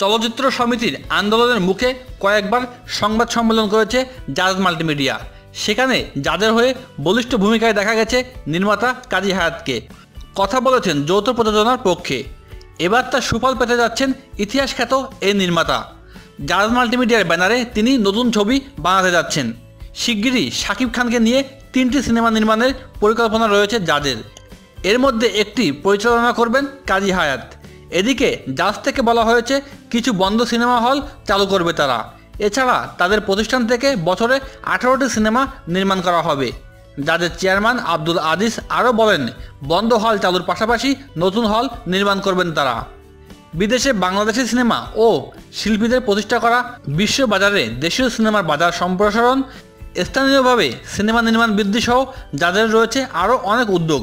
চলচ্চিত্র সমিতির আন্দোলনের মুখে কয়েকবার সংবাদ সম্মেলন করেছে জাজ মাল্টিমিডিয়া। সেখানে জাজের হয়ে বলিষ্ঠ ভূমিকায় দেখা গেছে নির্মাতা কাজী হায়াতকে। কথা বলেছেন যৌথ প্রযোজনার পক্ষে। এবার তার সুফল পেতে যাচ্ছেন ইতিহাস খ্যাত এই নির্মাতা। জাজ মাল্টিমিডিয়ার ব্যানারে তিনি নতুন ছবি বানাতে যাচ্ছেন। শিগগিরই শাকিব খানকে নিয়ে তিনটি সিনেমা নির্মাণের পরিকল্পনা রয়েছে জাজের। এর মধ্যে একটি পরিচালনা করবেন কাজী হায়াত। এদিকে জাজ থেকে বলা হয়েছে কিছু বন্ধ সিনেমা হল চালু করবে তারা। এছাড়া তাদের প্রতিষ্ঠান থেকে বছরে আঠারোটি সিনেমা নির্মাণ করা হবে। যাদের চেয়ারম্যান আব্দুল আদিস আরও বলেন, বন্ধ হল চালুর পাশাপাশি নতুন হল নির্মাণ করবেন তারা। বিদেশে বাংলাদেশি সিনেমা ও শিল্পীদের প্রতিষ্ঠা করা বিশ্ব বাজারে দেশীয় সিনেমার বাজার সম্প্রসারণ, স্থানীয়ভাবে সিনেমা নির্মাণ বৃদ্ধি সহ যাদের রয়েছে আরও অনেক উদ্যোগ।